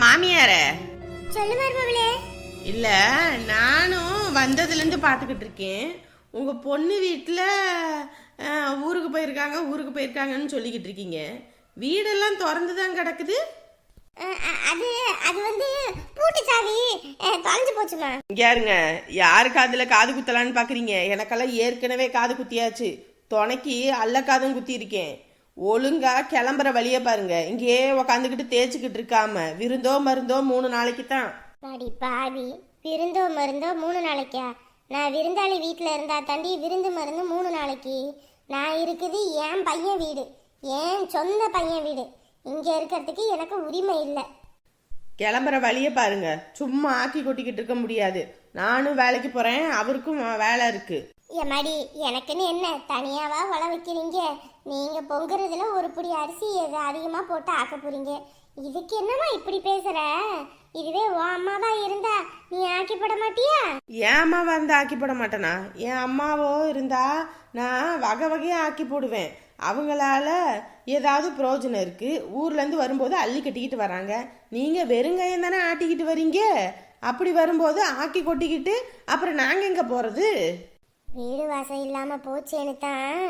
மாமியாரே. சொல்லு மருமகளே. இல்ல நானும் வந்ததுல இருந்து பாத்துக்கிட்டு இருக்கேன் உங்க பொண்ணு வீட்டுல ஊருக்கு போயிருக்காங்க ஊருக்கு போயிருக்காங்கன்னு சொல்லிக்கிட்டு இருக்கீங்க வீடெல்லாம் திறந்து தான் கிடக்குது அது அது வந்து பூட்டு சாவி. தொலைஞ்சு போச்சுமா? இங்க யாருங்க? யாரு காதுல காது குத்தலான்னு பாக்குறீங்க? எனக்கெல்லாம் ஏற்கனவே காது குத்தியாச்சு. துணைக்கு அல்ல காதும் குத்தி இருக்கேன் ஒழுங்கா கிளம்புற வழிய பாருங்க. இங்கேயே உக்காந்துக்கிட்டு தேய்ச்சிக்கிட்டு இருக்காம விருந்தோ மருந்தோ மூணு நாளைக்கு தான் பாடி பாவி விருந்தோ மருந்தோ மூணு நாளைக்கா? நான் விருந்தாளி வீட்டில் இருந்தா தாண்டி விருந்து மருந்து மூணு நாளைக்கு. நான் இருக்குது என் பையன் வீடு. என் சொந்த பையன் வீடு. இங்கே இருக்கிறதுக்கு எனக்கு உரிமை இல்லை. கிளம்புற வழிய பாருங்க. சும்மா ஆக்கி கொட்டிக்கிட்டு இருக்க முடியாது. நானும் வேலைக்கு போறேன் அவருக்கும் வேலை இருக்கு. எம்மாடி எனக்குன்னு என்ன? தனியாவா வள வைக்கிறீங்க? நீங்க பொங்குறதுல ஒரு புடி அரிசி எது அதிகமா போட்டு ஆக்க போறீங்க? இதுக்கு என்னமா இப்படி பேசுற? இதுவே உன் அம்மாவா இருந்தா நீ ஆக்கி போட மாட்டியா? என் அம்மாவா இருந்தா ஆக்கி போட மாட்டேனா? என் அம்மாவோ இருந்தா நான் வகை வகையா ஆக்கி போடுவேன். அவங்களால ஏதாவது பிரயோஜனம் இருக்கு. ஊர்ல இருந்து வரும்போது அள்ளி கட்டிக்கிட்டு வராங்க. நீங்க வெறுங்கையம் தானே ஆட்டிக்கிட்டு வரீங்க? அப்படி வரும்போது ஆக்கி கொட்டிக்கிட்டு அப்புறம் நாங்க எங்க போறது? வீடு வாசம் இல்லாம போச்சேன்னு தான்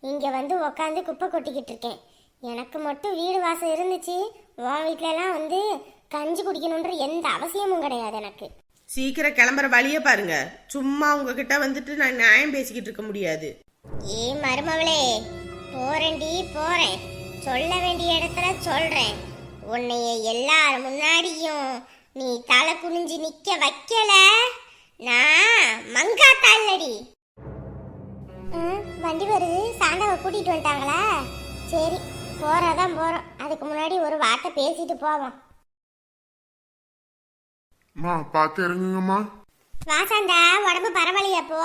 இங்க வந்து உக்காந்து குப்பை கொட்டிக்கிட்டு இருக்கேன். எனக்கு மட்டும் வீடு வாசம் இருந்துச்சு. உன் வீட்லலாம் வந்து கஞ்சி குடிக்கணுன்ற எந்த அவசியமும் கிடையாது எனக்கு. சீக்கிரம் கிளம்புற வழிய பாருங்க. சும்மா உங்ககிட்ட வந்துட்டு நான் நியாயம் பேசிக்கிட்டு இருக்க முடியாது. ஏ மருமவளே போறேன்டி போறேன். சொல்ல வேண்டிய இடத்துல சொல்றேன். உன்னைய எல்லார் முன்னாடியும் நீ தலை குனிஞ்சு நிக்க வைக்கல. நான் மங்கா தள்ளடி வண்டி வருது. சாண்டாவை கூட்டிட்டு வந்துட்டாங்களா? சரி போறதான் போறோம். அதுக்கு முன்னாடி ஒரு வார்த்தை பேசிட்டு போவோம். அம்மா பார்த்து இறங்குங்கம்மா. வா சாந்தா. உடம்பு பரவாயில்லையா போ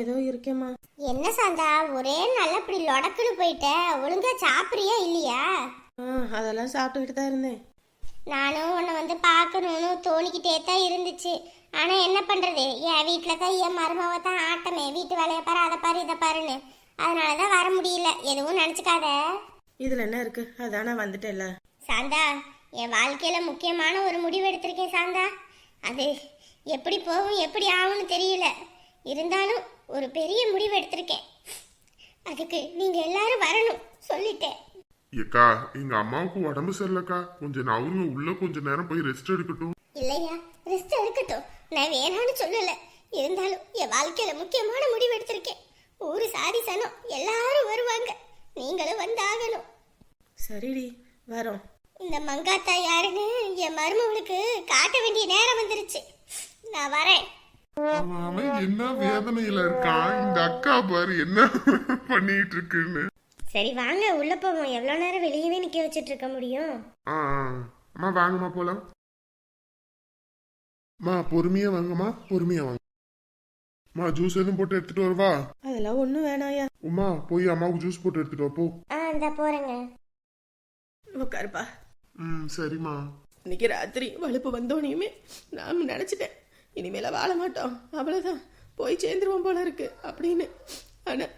ஏதோ இருக்கேம்மா. என்ன சாந்தா? ஒரே நல்ல இப்படி லொடக்குன்னு போயிட்ட. ஒழுங்கா சாப்பிடுறியா இல்லையா? அதெல்லாம் சாப்பிட்டுக்கிட்டு தான் இருந்தேன். நானும் உன்னை வந்து பார்க்கணும்னு தோணிக்கிட்டே தான் இருந்துச்சு. ஆனா என்ன பண்றது? என் வீட்டில் தான் என் மருமவ தான் ஆட்டமே. வீட்டு வேலையை பாரு அதை பாரு இதை பாருன்னு. அதனால தான் வர முடியல. எதுவும் நினச்சிக்காத. இதுல என்ன இருக்கு? அதான் நான் வந்துட்டேன்ல. சாந்தா என் வாழ்க்கையில முக்கியமான ஒரு முடிவு எடுத்திருக்கேன் சாந்தா. அது எப்படி போகும் எப்படி ஆகும்னு தெரியல. இருந்தாலும் ஒரு பெரிய முடிவு எடுத்திருக்கேன். அதுக்கு நீங்க எல்லாரும் வரணும். சொல்லிட்டேன். ஏக்கா எங்க அம்மாவுக்கு உடம்பு சரியில்லக்கா. கொஞ்சம் நவருங்க உள்ள கொஞ்ச நேரம் போய் ரெஸ்ட் எடுக்கட்டும். இல்லையா? ரெஸ்ட் எடுக்கட்டும். நான் வேணாம்னு சொல்லல. இருந்தாலும் என் வாழ்க்கையில முக்கியமான முடிவு எடுத்திருக்கேன். ஊரு சாதி சனம் எல்லாரும் வருவாங்க. நீங்களும் வந்து ஆகணும் சரிடி வரோம். இந்த மங்காத்தா யாருன்னு என் மருமகளுக்கு காட்ட வேண்டிய நேரம் வந்துருச்சு. நான் வரேன். அவன் அவன் என்ன வேதனையில இருக்கான்? இந்த அக்கா பாரு என்ன பண்ணிட்டு இருக்குன்னு. சரி வாங்க. உள்ள போவோம். எவ்வளோ நேரம் வெளியவே நிக்க வச்சிட்டு இருக்க முடியும்? ஆ. அம்மா வாங்கம்மா போலாம். அம்மா பொறுமையா வாங்கம்மா. பொறுமையா வாங்க. அம்மா ஜூஸ் எதுவும் போட்டு எடுத்துட்டு வருவா? அதெல்லாம் ஒன்றும் வேணாயா? உமா போய் அம்மாவுக்கு ஜூஸ் போட்டு எடுத்துட்டு வா போ. ஆ இந்த போறேங்க. உட்காருப்பா ம் சரிம்மா. இன்னைக்கு ராத்திரி வலுப்பு வந்தோனையுமே நான் நினச்சிட்டேன். இனிமேல வாழ மாட்டோம். அவ்வளோதான் போய் சேர்ந்துருவோம் போல இருக்கு அப்படின்னு. ஆனால்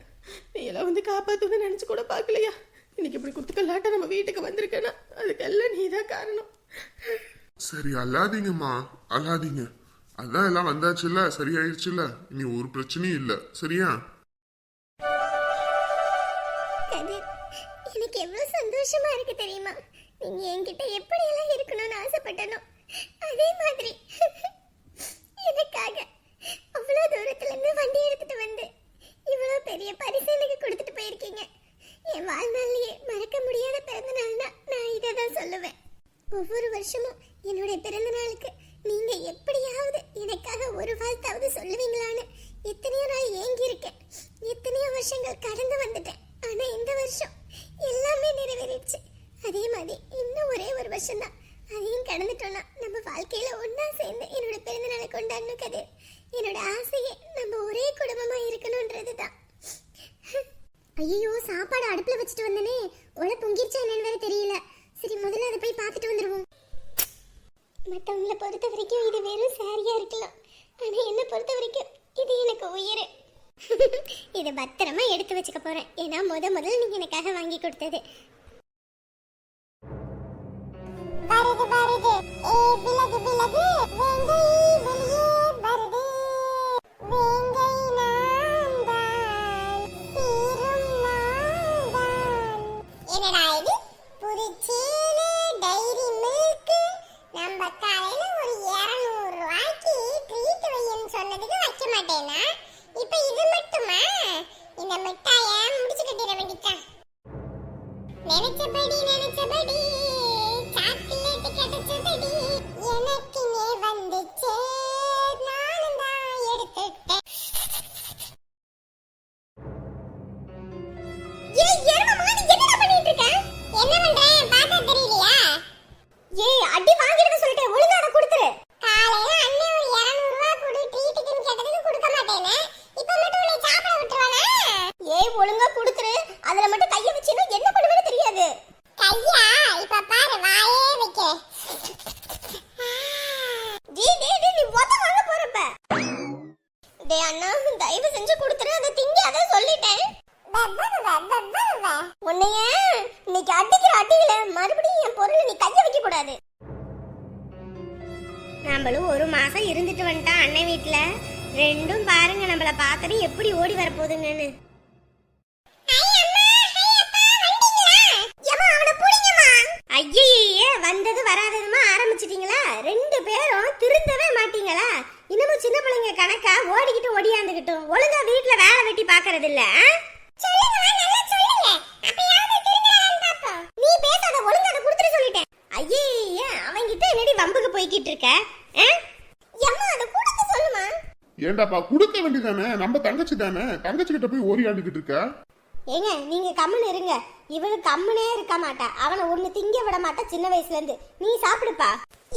நீ எல்லாம் வந்து காப்பாற்றுன்னு நினச்சி கூட பார்க்கலையா? இன்னைக்கு இப்படி குத்துக்கல்லாட்ட நம்ம வீட்டுக்கு வந்திருக்கேன்னா அதுக்கெல்லாம் நீ தான் காரணம். சரி அல்லாதீங்கம்மா அல்லாதீங்க அதான் எல்லாம் வந்தாச்சுல்ல சரியாயிடுச்சுல்ல இனி ஒரு பிரச்சனையும் இல்ல. சரியா? எனக்கு எவ்வளவு சந்தோஷமா இருக்கு தெரியுமா? நீங்க என்கிட்ட எப்படி எல்லாம் இருக்கணும்னு ஆசைப்பட்டனோ அதே மாதிரி. எனக்காக அவ்வளவு தூரத்துல இருந்து வண்டி எடுத்துட்டு வந்து இவ்வளவு பெரிய பரிசு எனக்கு கொடுத்துட்டு போயிருக்கீங்க. என் வாழ்நாள்லயே மறக்க முடியாத பிறந்த நாள்னா நான் இதை தான் சொல்லுவேன். ஒவ்வொரு வருஷமும் என்னுடைய பிறந்த நாளுக்கு நீங்க எப்படியாவது எனக்காக ஒரு வாழ்த்தாவது சொல்லுவீங்களான்னு எத்தனையோ நாள் ஏங்கி இருக்கேன் எத்தனையோ வருஷங்கள் கடந்து வந்துட்டேன். ஆனா இந்த வருஷம் எல்லாமே நிறைவேறிடுச்சு. அதே மாதிரி இன்னும் ஒரே ஒரு வருஷம் தான் அதையும் கடந்துட்டோம்னா நம்ம வாழ்க்கையில ஒன்னா சேர்ந்து என்னோட பிறந்த நாளை கொண்டாடணும் கதிர். என்னோட ஆசையே நம்ம ஒரே குடும்பமா இருக்கணும்ன்றது தான் ஐயோ சாப்பாடு அடுப்புல வச்சுட்டு வந்தனே. உள்ள பொங்கிருச்சா என்னன்னு வேற தெரியல. சரி முதல்ல அதை போய் பார்த்துட்டு வந்துடுவோம் மற்றவங்களை பொறுத்த வரைக்கும் இது வெறும் சாரியா இருக்கலாம். ஆனால் என்னை பொறுத்த வரைக்கும் இது எனக்கு உயிர். இதை பத்திரமா எடுத்து வச்சுக்க போறேன். ஏன்னா முத முதல்ல நீங்க எனக்காக வாங்கி கொடுத்தது. வருது வருது ஏ விலகு விலகு. வேங்கை மாட்டேனா இப்ப இது மட்டுமா? இந்த மிட்டாய முடிச்சு கட்டிட வேண்டியதான் நினைச்சபடி நினைச்சபடி சாக்லேட் கிடைச்சதடி எனக்குனே வந்துச்சே. இன்னைக்கு அடிக்கிற அடியில மறுபடியும் என் பொருள் நீ கைய வைக்க கூடாது. நம்மளும் ஒரு மாசம் இருந்துட்டு வந்துட்டான் அண்ணன் வீட்ல. ரெண்டும் பாருங்க நம்மள பாத்துட்டு எப்படி ஓடி வர போதுங்கன்னு ஐயே வந்தது வராததுமா ஆரம்பிச்சிட்டீங்களா? ரெண்டு பேரும் திருந்தவே மாட்டீங்களா? இன்னமும் சின்ன பிள்ளைங்க கணக்கா ஓடிக்கிட்டு ஓடியாந்துக்கிட்டும் ஒழுங்கா வீட்டுல வேலை வெட்டி பாக்குறது இல்ல நீ பேசாத ஒழுங்கா அதை கொடுத்துட்டு சொல்லிட்டேன் ஐயே அவன்கிட்ட என்னடி வம்புக்கு போய்கிட்டு இருக்க ஏண்டாப்பா கொடுக்க வேண்டியதானே நம்ம தங்கச்சி தானே? தங்கச்சி கிட்ட போய் ஓரியாண்டுகிட்டு இருக்க? ஏங்க நீங்க கம்முன்னு இருங்க. இவனு கம்முனே இருக்க மாட்டா. அவனை ஒண்ணு திங்க விட மாட்டா சின்ன வயசுல இருந்து நீ சாப்பிடுப்பா.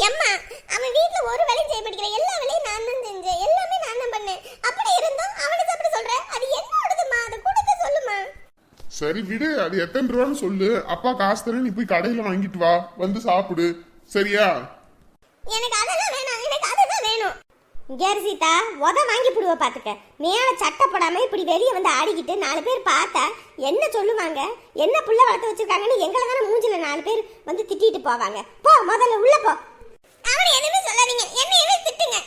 எம்மா அவன் வீட்ல ஒரு வேலையும் செய்ய படிக்கிற எல்லா வேலையும் நான் தான் செஞ்சேன். எல்லாமே நான் தான் பண்ணேன். அப்படி இருந்தும் அவனை சாப்பிட சொல்ற? அது என்னோடதுமா அதை கொடுக்க சொல்லுமா? சரி விடு. அது எத்தனை ரூபான்னு சொல்லு. அப்பா காசு தரேன். நீ போய் கடையில வாங்கிட்டு வா. வந்து சாப்பிடு. சரியா எனக்கு அதெல்லாம் வேணாம் எனக்கு அதுதான் வேணும் கேர் சீதா? உத வாங்கி பிடுவ பார்த்துக்க மேல சட்டை போடாம இப்படி வெளியே வந்து ஆடிக்கிட்டு நாலு பேர் பார்த்தா என்ன சொல்லுவாங்க? என்ன புள்ள வளர்த்து வச்சிருக்காங்கன்னு எங்களை தானே மூஞ்சில நாலு பேர் வந்து திட்டிட்டு போவாங்க. போ முதல்ல உள்ள போ. அவனை எதுவுமே சொல்லாதீங்க. என்ன திட்டுங்க.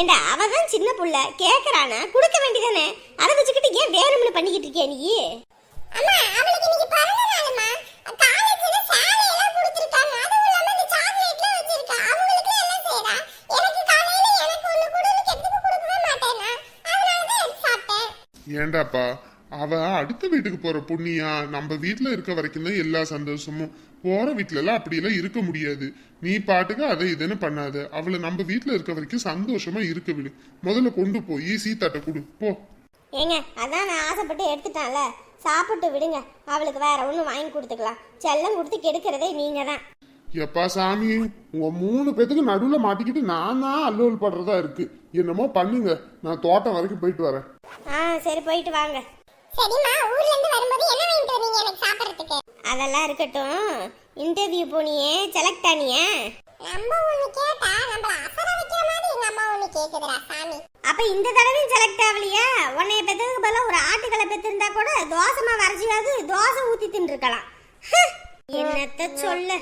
ஏண்டா அவ தான் சின்ன புள்ள. கேக்குறானா? கொடுக்க வேண்டியதானே? அதை வச்சுக்கிட்டு ஏன் வேணும்னு பண்ணிக்கிட்டு இருக்கியா நீ? அம்மா அவளுக்கு ஏண்டாப்பா அவ அடுத்த வீட்டுக்கு போற புண்ணியா? நம்ம வீட்டுல இருக்க வரைக்கும் தான் எல்லா சந்தோஷமும். போற வீட்ல எல்லாம் அப்படி எல்லாம் இருக்க முடியாது. நீ பாட்டுக்கு அதை இதுன்னு பண்ணாத. அவளை நம்ம வீட்டுல இருக்க வரைக்கும் சந்தோஷமா இருக்க விடு. முதல்ல கொண்டு போய் சீத்தாட்ட கொடு. போ. ஏங்க அதான் நான் ஆசைப்பட்டு எடுத்துட்டான்ல. சாப்பிட்டு விடுங்க. அவளுக்கு வேற ஒன்றும் வாங்கி கொடுத்துக்கலாம். செல்லம் கொடுத்து கெடுக்கிறதே நீங்க தான் எப்பா சாமி உங்க மூணு பேத்துக்கு நடுவுல மாட்டிக்கிட்டு நான் தான் அல்லோல் படுறதா இருக்கு. என்னமோ பண்ணுங்க. நான் தோட்டம் வரைக்கும் போயிட்டு வரேன். ஆ சரி போயிட்டு வாங்க. சரிம்மா ஊர்ல இருந்து வரும்போது என்ன வாங்கிட்டு வந்தீங்க எனக்கு சாப்பிடறதுக்கு? அதெல்லாம் இருக்கட்டும். இன்டர்வியூ போனியே செலக்ட் ஆனியே. நம்ம ஒண்ணு கேட்டா நம்மள அசர வைக்கிற மாதிரி எங்க அம்மா ஒண்ணு கேக்குதுடா சாமி. அப்ப இந்த தடவையும் செலக்ட் ஆகலையா? உன்னைய பெத்ததுக்கு பதிலா ஒரு ஆட்டுக்களை பெத்திருந்தா கூட தோசை மாவு அரைச்சியாவது தோசை ஊத்தி தின்றுக்கலாம் என்னத்த சொல்ல?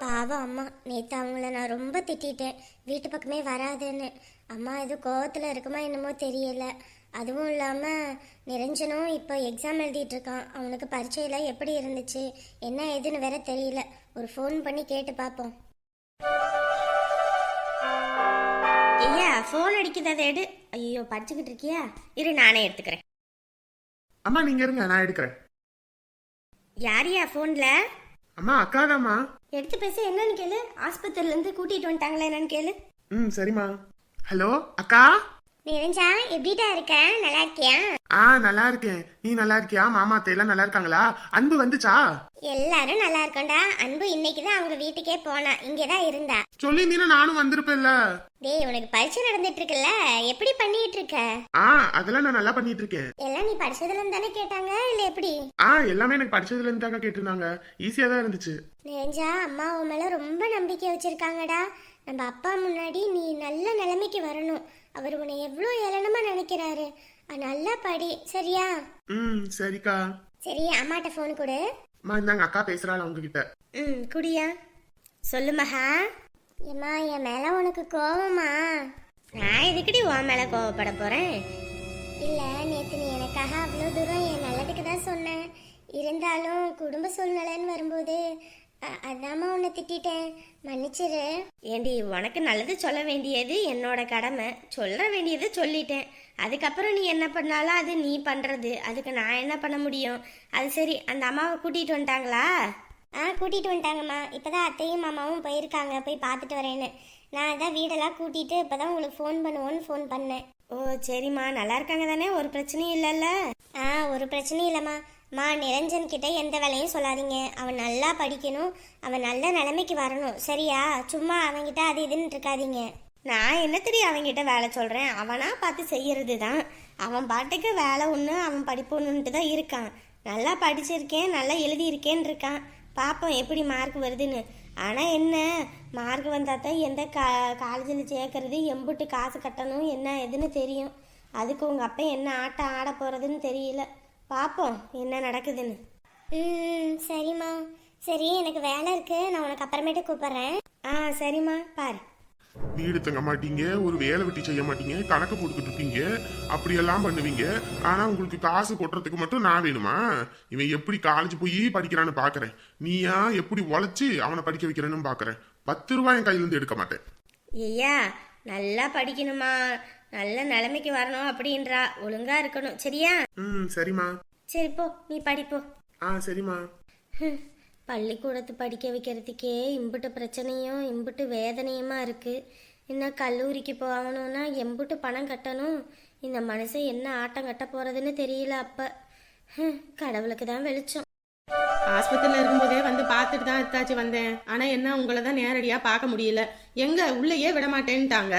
பாவம் அம்மா நேற்று அவங்கள நான் ரொம்ப திட்டிட்டேன். வீட்டு பக்கமே வராதுன்னு. அம்மா எதுவும் கோவத்தில் இருக்குமா என்னமோ தெரியல. அதுவும் இல்லாமல் நிரஞ்சனும் இப்போ எக்ஸாம் எழுதிட்டு இருக்கான். அவனுக்கு பரீட்சையில் எப்படி இருந்துச்சு? என்ன ஏதுன்னு வேற தெரியல. ஒரு ஃபோன் பண்ணி கேட்டு பார்ப்போம் ஐயா ஃபோன் அடிக்குது அதை எடு. ஐயோ படிச்சுக்கிட்டு இருக்கியா? இரு நானே எடுத்துக்கிறேன். அம்மா நீங்க இருங்க நான் எடுக்கிறேன். யாரையா ஃபோனில்? அம்மா அக்காதாம்மா. எடுத்து பேச என்னன்னு கேளு. ஆஸ்பத்திரியிலேருந்து கூட்டிகிட்டு வந்துட்டாங்களா என்னன்னு கேளு. ம் சரிம்மா. ஹலோ அக்கா? நிரஞ்சா எப்படிடா இருக்க? நல்லா இருக்கியா? ஆ நல்லா இருக்கேன். நீ நல்லா இருக்கியா? மாமா எல்லாம் நல்லா இருக்காங்களா? அன்பு வந்துச்சா? எல்லாரும் நல்லா இருக்கோம்டா. அன்பு இன்னைக்கு தான் அவங்க வீட்டுக்கே போனா. இங்கே தான் இருந்தா. சொல்லியிருந்தீங்கன்னா நானும் வந்திருப்பேன்ல. டேய் உனக்கு பரீட்சை நடந்துட்டு இருக்குல்ல எப்படி பண்ணிட்டு இருக்க ஆ அதெல்லாம் நான் நல்லா பண்ணிட்டு இருக்கேன் எல்லாம் நீ படிச்சதுல இருந்து தானே கேட்டாங்க? இல்ல எப்படி? ஆ எல்லாமே எனக்கு படிச்சதுல இருந்து தாங்க கேட்டிருந்தாங்க. ஈஸியா தான் இருந்துச்சு. நிரஞ்சா அம்மா உன் மேல ரொம்ப நம்பிக்கை வச்சிருக்காங்கடா. நம்ம அப்பா முன்னாடி நீ நல்ல நிலைமைக்கு வரணும். அவர் உன்னை எவ்வளோ ஏளனமா நினைக்கிறாரு. நல்லா படி சரியா? ம் சரிக்கா. சரி அம்மாட்ட ஃபோன் கொடு. அம்மா இந்தாங்க அக்கா பேசுறாள் உங்ககிட்ட ம் குடியா. சொல்லு மகா. ஏம்மா என் மேல உனக்கு கோவமா? நான் எதுக்குடி உன் மேல கோவப்பட போறேன்? இல்ல நேத்து நீ எனக்காக அவ்வளோ தூரம் என் நல்லதுக்கு தான் சொன்னேன் இருந்தாலும் குடும்ப சூழ்நிலைன்னு வரும்போது அதாம்மா உன்னை திட்டிட்டேன். மன்னிச்சிரு. ஏண்டி உனக்கு நல்லது சொல்ல வேண்டியது என்னோட கடமை. சொல்ல வேண்டியது சொல்லிட்டேன். அதுக்கப்புறம் நீ என்ன பண்ணாலும் அது நீ பண்றது. அதுக்கு நான் என்ன பண்ண முடியும்? அது சரி அந்த அம்மாவை கூட்டிட்டு வந்துட்டாங்களா? ஆ கூட்டிட்டு வந்துட்டாங்கம்மா. இப்பதான் அத்தையும் மாமாவும் போயிருக்காங்க. போய் பார்த்துட்டு வரேன்னு. நான் அதான் வீடெல்லாம் கூட்டிட்டு இப்பதான் உங்களுக்கு ஃபோன் பண்ணுவோன்னு ஃபோன் பண்ணேன். ஓ சரிம்மா. நல்லா இருக்காங்க தானே? ஒரு பிரச்சனையும் இல்லைல்ல? ஆ ஒரு பிரச்சனையும் இல்லைம்மா. மா நிரஞ்சன் கிட்ட எந்த வேலையும் சொல்லாதீங்க. அவன் நல்லா படிக்கணும். அவன் நல்ல நிலைமைக்கு வரணும். சரியா? சும்மா அவன்கிட்ட அது இதுன்னு இருக்காதீங்க. நான் என்ன தெரியும் அவன்கிட்ட வேலை சொல்கிறேன் அவனா பார்த்து செய்யறது தான் அவன் பாட்டுக்கு வேலை ஒன்று அவன் படிப்பு ஒன்றுன்ட்டு தான் இருக்கான். நல்லா படிச்சிருக்கேன் நல்லா எழுதியிருக்கேன்னு இருக்கான். பார்ப்போம் எப்படி மார்க் வருதுன்னு. ஆனால் என்ன? மார்க் வந்தால் தான் எந்த கா காலேஜில் சேர்க்கறது எம்புட்டு காசு கட்டணும் என்ன ஏதுன்னு தெரியும். அதுக்கு உங்கள் அப்பா என்ன ஆட்டம் ஆட போகிறதுன்னு தெரியல. பார்ப்போம் என்ன நடக்குதுன்னு. ம் சரிம்மா. சரி எனக்கு வேலை இருக்கு. நான் உனக்கு அப்புறமேட்டு கூப்பிட்றேன். ஆ சரிம்மா. பாரு. வீடு தங்க மாட்டீங்க ஒரு வேலை வெட்டி செய்ய மாட்டீங்க கணக்கு போட்டுக்கிட்டு இருப்பீங்க அப்படியெல்லாம் பண்ணுவீங்க. ஆனா உங்களுக்கு காசு கொட்டுறதுக்கு மட்டும் நான் வேணுமா? இவன் எப்படி காலேஜ் போய் படிக்கிறான்னு பாக்குறேன். நீயா எப்படி உழைச்சு அவனை படிக்க வைக்கிறேன்னு பாக்குறேன். பத்து ரூபாய் என் கையில இருந்து எடுக்க மாட்டேன். ஐயா நல்லா படிக்கணுமா? நல்ல நிலைமைக்கு வரணும் அப்படின்றா. ஒழுங்கா இருக்கணும். சரியா? ம் சரிம்மா. சரி போ. நீ படிப்போ ஆ சரிம்மா. பள்ளிக்கூடத்து படிக்க வைக்கிறதுக்கே இம்புட்டு பிரச்சனையும் இம்புட்டு வேதனையுமா இருக்கு. இன்னும் கல்லூரிக்கு போகணும்னா எம்புட்டு பணம் கட்டணும். இந்த மனுஷன் என்ன ஆட்டம் கட்ட போறதுன்னு தெரியல அப்ப. கடவுளுக்கு தான் வெளிச்சம். ஆஸ்பத்திரியில் இருக்கும்போதே வந்து பார்த்துட்டு தான் எடுத்தாச்சு வந்தேன். ஆனால் என்ன உங்களை தான் நேரடியாக பார்க்க முடியல. எங்க? உள்ளேயே விட மாட்டேன்ட்டாங்க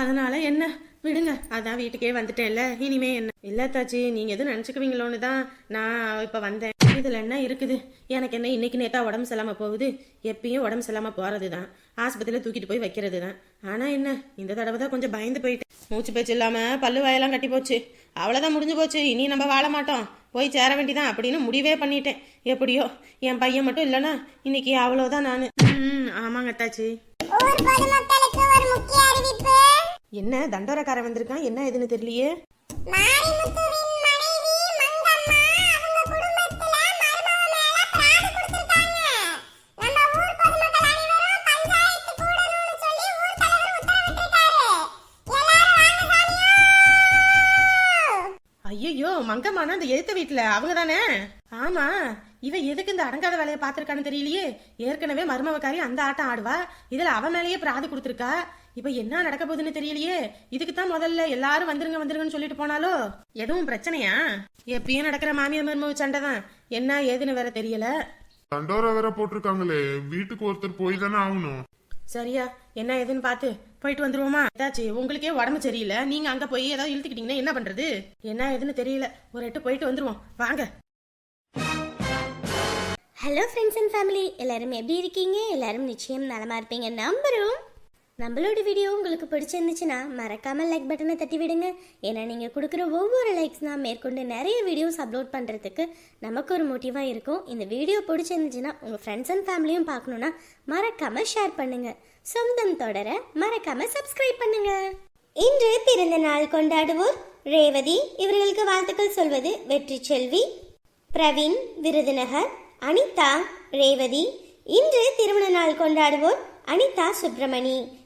அதனால என்ன? விடுங்க. அதான் வீட்டுக்கே வந்துட்டேன்ல. இனிமே என்ன? இல்லை தாச்சி நீங்கள் எதுவும் நினைச்சுக்குவீங்களோன்னு தான் நான் இப்போ வந்தேன். இதில் என்ன இருக்குது? எனக்கு என்ன இன்னைக்கு நேத்தா உடம்பு சரியில்லாம போகுது? எப்பயும் உடம்பு சரியில்லாம போகிறது தான் ஆஸ்பத்திரியில் தூக்கிட்டு போய் வைக்கிறது தான் ஆனால் என்ன? இந்த தடவை தான் கொஞ்சம் பயந்து போயிட்டேன். மூச்சு பேச்சு இல்லாமல் பல்லு வாயெல்லாம் கட்டி போச்சு. அவ்வளோதான் முடிஞ்சு போச்சு. இனி நம்ம வாழ மாட்டோம். போய் சேர வேண்டிதான் அப்படின்னு முடிவே பண்ணிட்டேன். எப்படியோ? என் பையன் மட்டும் இல்லைன்னா இன்னைக்கு அவ்வளோதான் நான். ம் ஆமாங்க தாச்சி. ஒரு பொதுமக்களுக்கு ஒரு முக்கிய அறிவிப்பு. என்ன தண்டோரக்காரன் வந்திருக்கான்? என்ன எதுன்னு தெரியலையே. ஐயோ மங்கம்மானா அந்த எழுத்த வீட்டில்? அவங்க தானே? ஆமா இவ எதுக்கு இந்த அடங்காத வேலையை பார்த்துருக்கான்னு தெரியலையே. ஏற்கனவே மருமவக்காரி அந்த ஆட்டம் ஆடுவா. இதுல அவ மேலேயே பிராது கொடுத்துருக்கா. இப்ப என்ன நடக்க போகுதுன்னு தெரியலையே. இதுக்கு தான் முதல்ல எல்லாரும் வந்துருங்க வந்துருங்கன்னு சொல்லிட்டு போனாலோ? எதுவும் பிரச்சனையா? எப்பயும் நடக்கிற மாமியார் மருமவ சண்டை தான் என்ன ஏதுன்னு வேற தெரியல. தண்டோரா வேற போட்டிருக்காங்களே. வீட்டுக்கு ஒருத்தர் போய் தானே ஆகணும். சரியா. என்ன ஏதுன்னு பார்த்து போயிட்டு வந்துருவோமா? ஏதாச்சு உங்களுக்கே உடம்பு சரியில்லை. நீங்க அங்க போய் ஏதாவது இழுத்துக்கிட்டீங்கன்னா என்ன பண்றது? என்ன ஏதுன்னு தெரியல. ஒரு எட்டு போயிட்டு வந்துருவோம். வாங்க. ஹலோ ஃப்ரெண்ட்ஸ் அண்ட் ஃபேமிலி எல்லாரும் எப்படி இருக்கீங்க? எல்லாரும் நிச்சயம் நலமா இருப்பீங்க. நம்புறோம். நம்மளோட வீடியோ உங்களுக்கு பிடிச்சிருந்துச்சுன்னா மறக்காமல் லைக் பட்டனை தட்டி விடுங்க ஏன்னா நீங்கள் கொடுக்குற ஒவ்வொரு லைக்ஸ் நான் மேற்கொண்டு நிறைய வீடியோஸ் அப்லோட் பண்ணுறதுக்கு நமக்கு ஒரு மோட்டிவாக இருக்கும். இந்த வீடியோ பிடிச்சிருந்துச்சுன்னா உங்கள் ஃப்ரெண்ட்ஸ் அண்ட் ஃபேமிலியும் பார்க்கணுன்னா மறக்காமல் ஷேர் பண்ணுங்க. சொந்தம் தொடர மறக்காமல் சப்ஸ்கிரைப் பண்ணுங்க. இன்று பிறந்த நாள் கொண்டாடுவோர் ரேவதி. இவர்களுக்கு வாழ்த்துக்கள் சொல்வது வெற்றி செல்வி பிரவீன் விருதுநகர் அனிதா ரேவதி. இன்று திருமண நாள் கொண்டாடுவோர் அனிதா சுப்பிரமணி.